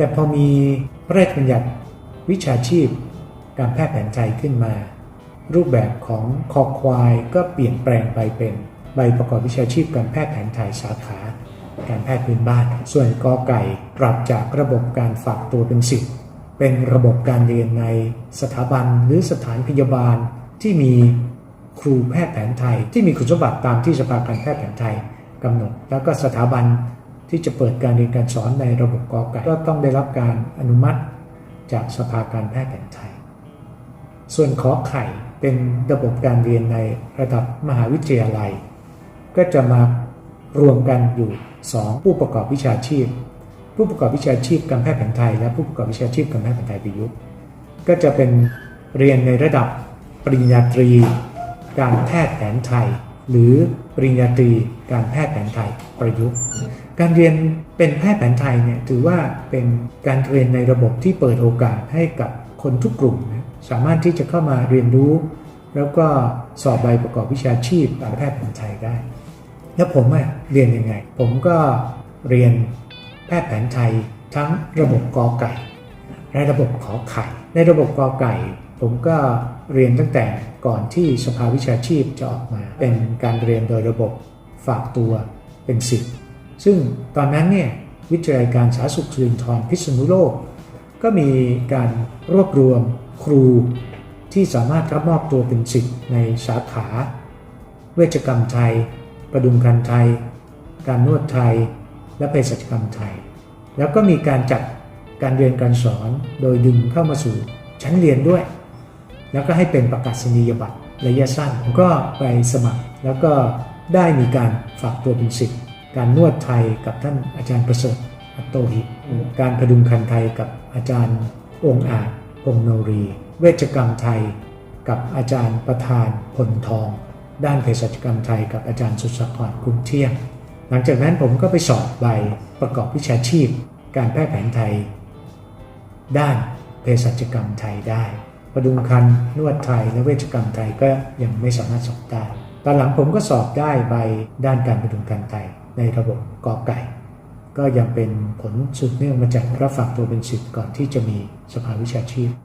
แต่พอมีพระราชบัญญัติวิชาชีพ การแพทย์แผนไทยขึ้นมา รูปแบบของคอควายก็เปลี่ยนแปลงไปเป็นใบประกอบวิชาชีพการแพทย์แผนไทยสาขา การแพทย์พื้นบ้าน ส่วนกอไก่ปรับจากระบบการฝากตัวเป็นสิทธิ์เป็นระบบการเรียนในสถาบันหรือสถานพยาบาลที่มีครูแพทย์แผนไทย ที่มีคุณสมบัติตามที่สภาการแพทย์แผนไทยกำหนด แล้วก็สถาบัน ที่จะเปิดการเรียนการสอนในระบบกอไก่ก็ต้องได้รับการอนุมัติจากสภาการแพทย์แผนไทย ส่วนขอไข่เป็นระบบการเรียนในระดับมหาวิทยาลัย ก็จะมารวมกันอยู่ 2 ผู้ประกอบวิชาชีพ ผู้ประกอบวิชาชีพการแพทย์แผนไทย และผู้ประกอบวิชาชีพการแพทย์แผนไทยประยุกต์ก็จะเป็นเรียนในระดับปริญญาตรี การแพทย์แผนไทย หรือปริญญาตรีการแพทย์แผนไทยประยุกต์ การเรียนเป็นแพทย์แผนไทยเนี่ยถือว่าเป็นการเรียนในระบบที่เปิดโอกาสให้กับคนทุกกลุ่มนะสามารถที่จะเข้ามาเรียนรู้ แล้วก็สอบใบประกอบวิชาชีพการแพทย์แผนไทยได้ แล้วผมเรียนยังไง ผมก็เรียนแพทย์แผนไทยทั้งระบบกอไก่ และระบบขอไข่ ในระบบกอไก่ ผมก็เรียนตั้งแต่ก่อนที่สภาวิชาชีพจะออกมา เป็นการเรียนโดยระบบฝากตัวเป็นสิทธิ์ซึ่งตอนนั้นเนี่ยวิทยาลัยการสาธารณสุขสิรินทรพิษณุโลก ก็มีการรวบรวมครูที่สามารถรับมอบตัวเป็นสิทธิ์ในสาขา เวชกรรมไทย ประดุมคันไทย การนวดไทย และเภสัชกรรมไทย แล้วก็มีการจัดการเรียนการสอนโดยดึงเข้ามาสู่ชั้นเรียนด้วย แล้วก็ให้เป็นประกาศนียบัตรระยะสั้นผมก็ไปสมัคร แล้วก็ได้มีการฝากตัวเป็นสิทธิ์การนวดไทยกับท่านอาจารย์ประเสริฐอัตโตหิตการพดุงคันไทยกับอาจารย์องค์อาจพงโนรี เวชกรรมไทย กับอาจารย์ประธานพลทอง ด้านเภสัชกรรมไทยกับอาจารย์สุสกรคุ้มเที่ยง หลังจากนั้นผมก็ไปสอบใบประกอบวิชาชีพ การแพทย์แผนไทย ด้านเภสัชกรรมไทยได้ ประดุงคันนวดไทยและเวชกรรมไทยก็ยังไม่สามารถสอบได้ตอนหลังผมก็สอบได้ใบด้านการประดุงคันไทยในระบบกอไก่ ก็ยังเป็นผลสืบเนื่องมาจากรับฝากตัวเป็นสิทธิ์ก่อนที่จะมีสภาวิชาชีพ